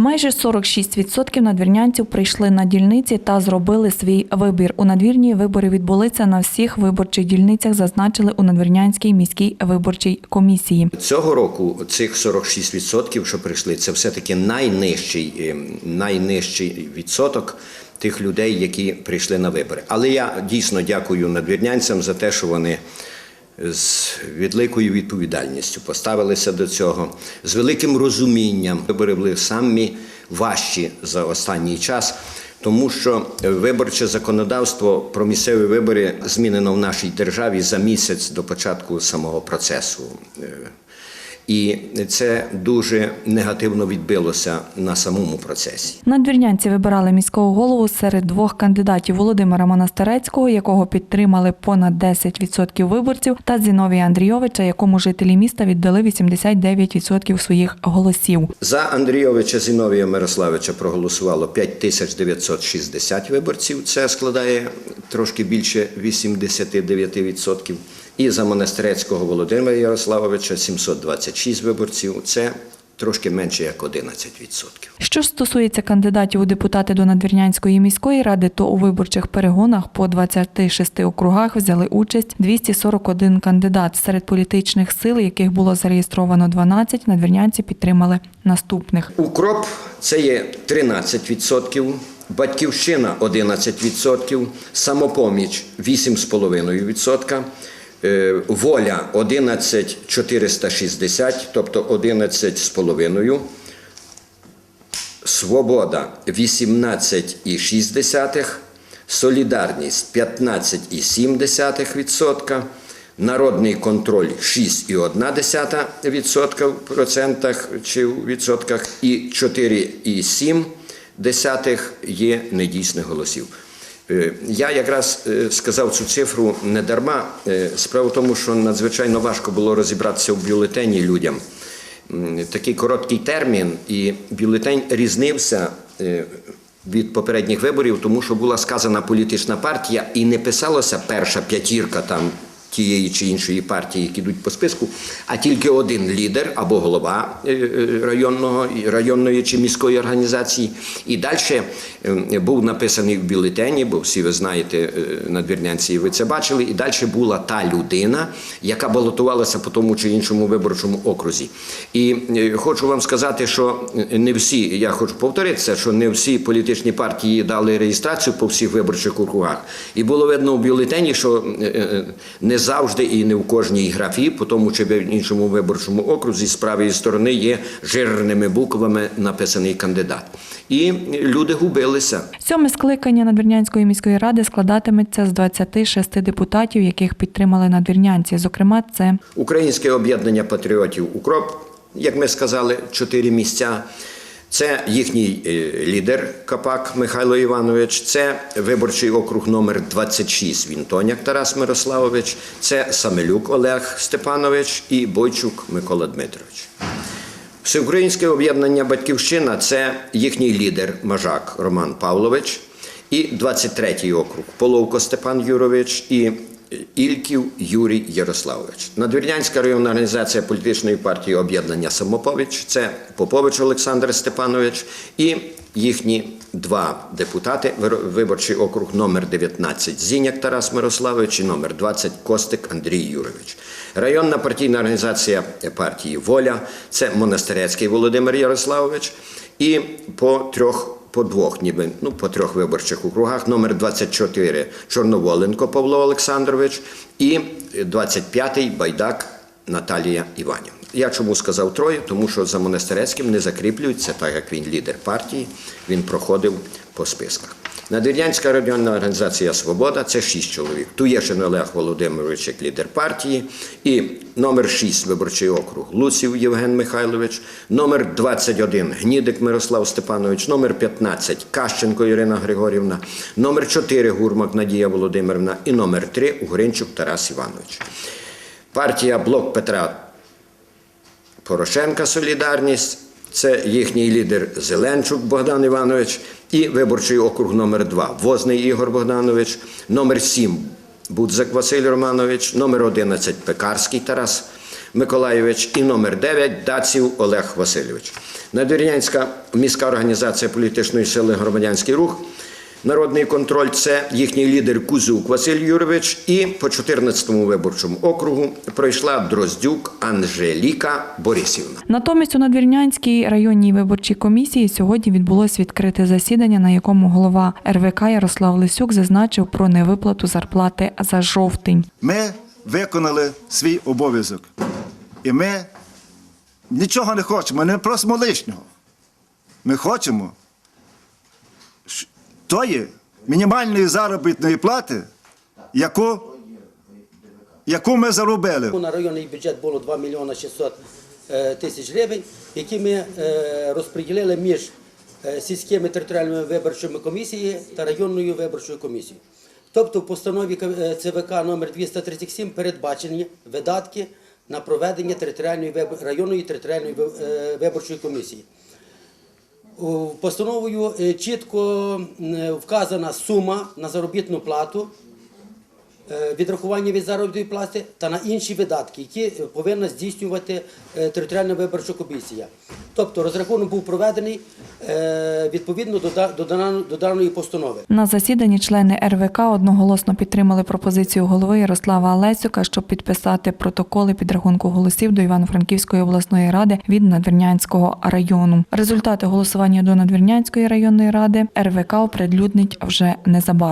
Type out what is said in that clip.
Майже 46% надвірнянців прийшли на дільниці та зробили свій вибір. У надвірні вибори відбулися на всіх виборчих дільницях, зазначили у надвірнянській міській виборчій комісії. Цього року цих 46%, що прийшли, це все-таки найнижчий, е, найнижчий відсоток тих людей, які прийшли на вибори. Але я дійсно дякую надвірнянцям за те, що вони з великою відповідальністю поставилися до цього, з великим розумінням. Вибори були самі важчі за останній час. Тому що виборче законодавство про місцеві вибори змінено в нашій державі за місяць до початку самого процесу. І це дуже негативно відбилося на самому процесі. Надвірнянці вибирали міського голову серед двох кандидатів Володимира Монастирецького, якого підтримали понад 10% виборців, та Зіновія Андрійовича, якому жителі міста віддали 89% своїх голосів. За Андрійовича Зіновія Мирославича проголосувало 5960 виборців. Це складає трошки більше 89%. І за Монастирецького Володимира Ярославовича 726 виборців. Це трошки менше як 11%. Що ж стосується кандидатів у депутати до Надвірнянської міської ради, то у виборчих перегонах по 26 округах взяли участь 241 кандидат. Серед політичних сил, яких було зареєстровано 12, надвірнянці підтримали наступних. Укроп це є 13%, Батьківщина 11%, самопоміч 8,5%, е, воля 11,460, тобто 11,5%, свобода 18,6%, солідарність 15,7%, народний контроль 6,1% в процентах чи в відсотках. І 4,7% є недійсних голосів. Е, Я якраз е, сказав цю цифру не дарма. Е, Справа в тому, що надзвичайно важко було розібратися в бюлетені людям. Такий короткий термін, і бюлетень різнився від попередніх виборів, тому що була сказана політична партія, і не писалося перша п'ятірка там тієї чи іншої партії, які йдуть по списку, а тільки один лідер або голова е, е, районного районної чи міської організації. І далі був написаний в бюлетені, бо всі ви знаєте, е, надвірнянці, ви це бачили. І далі була та людина, яка балотувалася по тому чи іншому виборчому окрузі. І е, хочу вам сказати, що не всі, я хочу повторитися, що не всі політичні партії дали реєстрацію по всіх виборчих округах. І було видно в бюлетені, що е, е, не завжди і не в кожній графі, по тому чи в іншому виборчому окрузі з правої сторони є жирними буквами написаний кандидат. І люди губилися. Сьоме скликання Надвірнянської міської ради складатиметься з 26 депутатів, яких підтримали надвірнянці. Зокрема, це Українське об'єднання патріотів Укроп, як ми сказали, чотири місця. Це їхній е, лідер Капак Михайло Іванович, це виборчий округ номер 26 Вінтоняк Тарас Мирославович, це Самелюк Олег Степанович і Бойчук Микола Дмитрович. Всеукраїнське об'єднання Батьківщина це їхній лідер Мажак Роман Павлович і 23-й округ Половко Степан Юрович і Ільків Юрій Ярославович. Надвірнянська районна організація політичної партії об'єднання Самопович це Попович Олександр Степанович і їхні два депутати, виборчий округ номер 19 Зіняк Тарас Мирославович і номер 20 Костик Андрій Юрович. Районна партійна організація партії Воля це Монастирецький Володимир Ярославович. І по трьох, по двох, ніби ну по трьох виборчих округах. Номер 24 Чорноволенко Павло Олександрович і 25-й Байдак Наталія Іванівна. Я чому сказав троє? Тому що за Монастирецьким не закріплюється, так як він лідер партії, він проходив по списках. Надвірнянська районна організація Свобода це шість чоловік. Туєшин Олег Володимирович як лідер партії, і номер 6 виборчий округ Луців Євген Михайлович, номер 21 Гнідик Мирослав Степанович, номер 15 Кащенко Ірина Григорівна, номер 4 Гурмак Надія Володимирівна і номер 3 Угринчук Тарас Іванович. Партія Блок Петра Порошенка Солідарність, це їхній лідер Зеленчук Богдан Іванович і виборчий округ номер 2 Возний Ігор Богданович, номер 7 Будзак Василь Романович, номер 11 Пекарський Тарас Миколайович і номер 9 Даців Олег Васильович. Надвірнянська міська організація політичної сили Громадянський рух. Народний контроль це їхній лідер Кузюк Василь Юрович. І по 14-му виборчому округу пройшла Дроздюк Анжеліка Борисівна. Натомість у Надвірнянській районній виборчій комісії сьогодні відбулось відкрите засідання, на якому голова РВК Ярослав Лисюк зазначив про невиплату зарплати за жовтень. Ми виконали свій обов'язок. І ми нічого не хочемо, не просимо лишнього. Ми хочемо тої мінімальної заробітної плати, яку, яку ми заробили. На районний бюджет було 2 мільйони 600 е, тисяч гривень, які ми е, розподілили між е, сільськими територіальними виборчими комісіями та районною виборчою комісією. Тобто в постанові е, ЦВК номер 237 передбачені видатки на проведення територіальної районної територіальної е, виборчої комісії. Постановою е, чітко м, вказана сума на заробітну плату. е, відрахування від заробітної плати та на інші видатки, які е, повинна здійснювати е, територіальна виборча комісія. Тобто розрахунок був проведений е, відповідно до даної постанови. На засіданні члени РВК одноголосно підтримали пропозицію голови Ярослава Алесюка, щоб підписати протоколи підрахунку голосів до Івано-Франківської обласної ради від Надвірнянського району. Результати голосування до Надвірнянської районної ради РВК оприлюднить вже незабаром.